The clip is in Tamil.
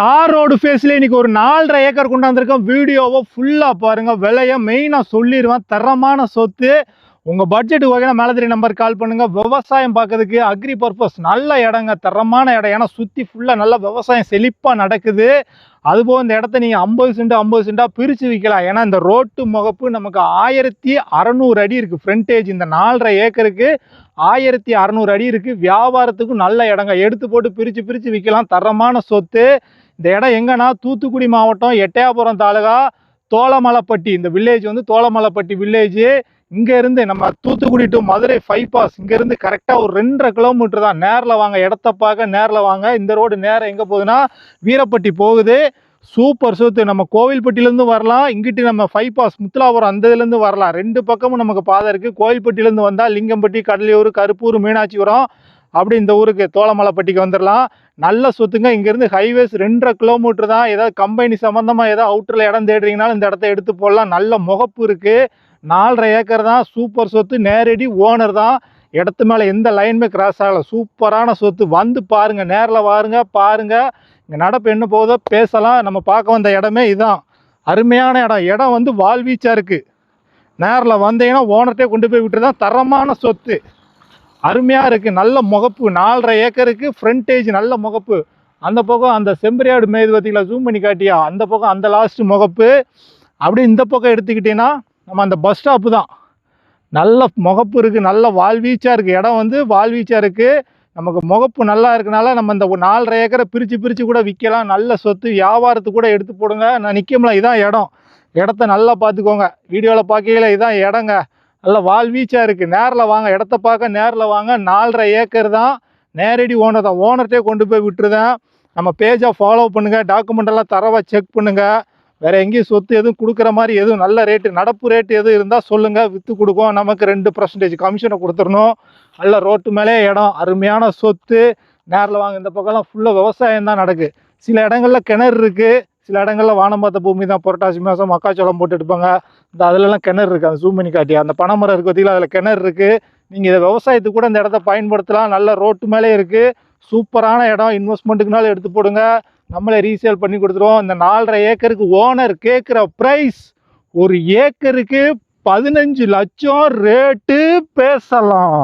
தார் ரோடு ஃபேஸில் இன்னைக்கு ஒரு நாலரை ஏக்கர் கொண்டாந்துருக்கோம் வீடியோவை ஃபுல்லாக பாருங்கள் விலையை மெயினாக சொல்லிடுவேன் தரமான சொத்து. உங்கள் பட்ஜெட் வகையான மேலதிரி நம்பர் கால் பண்ணுங்கள் விவசாயம் பார்க்கறதுக்கு அக்ரி பர்பஸ் நல்ல இடங்க தரமான இடம். ஏன்னா சுற்றி ஃபுல்லாக நல்லா விவசாயம் செழிப்பாக நடக்குது. அதுபோக இந்த இடத்த நீங்கள் ஐம்பது சென்ட் ஐம்பது சென்ட்டாக பிரித்து விற்கலாம் ஏன்னா இந்த ரோட்டு முகப்பு நமக்கு ஆயிரத்தி அறநூறு அடி இருக்குது ஃப்ரண்டேஜ் இந்த நாலரை ஏக்கருக்கு ஆயிரத்தி அறநூறு அடி இருக்குது வியாபாரத்துக்கும் நல்ல இடங்க. எடுத்து போட்டு பிரித்து பிரித்து விற்கலாம் தரமான சொத்து. இந்த இடம் எங்கன்னா தூத்துக்குடி மாவட்டம் எட்டயாபுரம் தாலுகா தோளமலைப்பட்டி. இந்த வில்லேஜ் வந்து தோளமலைப்பட்டி வில்லேஜ் இங்கேருந்து நம்ம Thoothukudi to Madurai five bus இங்கேருந்து கரெக்டாக ஒரு ரெண்டரை கிலோமீட்டர் தான். நேரில் வாங்க இடத்த பார்க்க நேரில் வாங்க. இந்த ரோடு நேரம் எங்கே போகுதுன்னா வீரப்பட்டி போகுது. சூப்பர் சூத்து. நம்ம கோவில்பட்டியிலேருந்து வரலாம். இங்கிட்டு நம்ம ஃபைவ் பாஸ் முத்துலாபுரம் அந்த இதுலேருந்து வரலாம். ரெண்டு பக்கமும் நமக்கு பாதை இருக்குது கோவில்பட்டியிலேருந்து வந்தால் லிங்கம்பட்டி கடலையூர் கருப்பூர் மீனாட்சிபுரம் அப்படி இந்த ஊருக்கு தோளமலைப்பட்டிக்கு வந்துடலாம் நல்ல சொத்துங்க. இங்கேருந்து ஹைவேஸ் ரெண்டரை கிலோமீட்டர் தான் ஏதாவது கம்பெனி சம்மந்தமாக ஏதாவது அவுட்டரில் இடம் தேடுறீங்கனாலும் இந்த இடத்த எடுத்து போடலாம். நல்ல முகப்பு இருக்குது நாலரை ஏக்கர் தான் சூப்பர் சொத்து. நேரடி ஓனர் தான். இடத்து மேலே எந்த லைனுமே கிராஸ் ஆகலை. சூப்பரான சொத்து. வந்து பாருங்கள் நேரில் வாருங்க. பாருங்கள் இங்கே நடப்பு என்ன போகுதோ பேசலாம். நம்ம பார்க்க வந்த இடமே இதுதான் அருமையான இடம். இடம் வந்து வாழ்வீச்சாக இருக்குது நேரில் வந்தீங்கன்னா ஓனர்கிட்டே கொண்டு போய் விட்டுருதான் தரமான சொத்து. அருமையாக இருக்குது நல்ல முகப்பு. நாலரை ஏக்கருக்கு ஃப்ரண்டேஜ் நல்ல முகப்பு. அந்த பக்கம் அந்த செம்பரியாடு மேது ஜூம் பண்ணி காட்டியா? அந்த பக்கம் அந்த லாஸ்ட்டு முகப்பு. அப்படியே இந்த பக்கம் எடுத்துக்கிட்டீங்கன்னா நம்ம அந்த பஸ் ஸ்டாப்பு தான். நல்ல முகப்பு இருக்குது நல்ல வாழ்வீச்சாக இருக்குது இடம் வந்து வாழ்வீச்சாக இருக்குது நமக்கு முகப்பு நல்லா இருக்கனால நம்ம இந்த நாலரை ஏக்கரை பிரித்து பிரித்து கூட விற்கலாம். நல்ல சொத்து வியாபாரத்துக்கு கூட எடுத்து போடுங்க. நான் நிற்கமில்ல இதான் இடம். இடத்த நல்லா பார்த்துக்கோங்க. வீடியோவில் பார்க்கையில இதான் இடங்க. நல்ல வாழ்வீச்சாக இருக்குது நேரில் வாங்க இடத்த பார்க்க நேரில் வாங்க. நாலரை ஏக்கர் தான் நேரடி ஓனர் தான். ஓனர்கிட்டே கொண்டு போய் விட்டுருதேன். நம்ம பேஜை ஃபாலோ பண்ணுங்கள் டாக்குமெண்டெல்லாம் தரவை செக் பண்ணுங்கள் வேறு எங்கேயும் சொத்து எதுவும் கொடுக்குற மாதிரி எதுவும் நல்ல ரேட்டு நடப்பு ரேட்டு எதுவும் இருந்தால் சொல்லுங்கள் விற்று கொடுக்கும். நமக்கு ரெண்டு பர்சன்டேஜ் கமிஷனை கொடுத்துடணும். நல்ல ரோட்டு மேலே இடம் அருமையான சொத்து. நேரில் வாங்க. இந்த பக்கம்லாம் ஃபுல்லாக விவசாயம் தான் நடக்கு. சில இடங்களில் கிணறு இருக்குது சில இடங்களில் வானம் பார்த்த பூமி தான் புரட்டாசி மாதம் மக்காச்சோளம் போட்டு எடுப்பாங்க. இந்த அதிலலாம் கிணறு இருக்குது அந்த ஜூம் பண்ணி காட்டி அந்த பனைமரம் இருக்குது பார்த்தீங்களா அதில் கிணறு இருக்குது நீங்கள் இதை விவசாயத்துக்கு கூட இந்த இடத்த பயன்படுத்தலாம். நல்ல ரோட்டு மேலே இருக்குது சூப்பரான இடம். இன்வெஸ்ட்மெண்ட்டுக்குனாலும் எடுத்து போடுங்க. நம்மளே ரீசேல் பண்ணி கொடுத்துருவோம். இந்த நாலரை ஏக்கருக்கு ஓனர் கேட்குற ப்ரைஸ் ஒரு ஏக்கருக்கு பதினஞ்சு லட்சம் ரேட்டு பேசலாம்.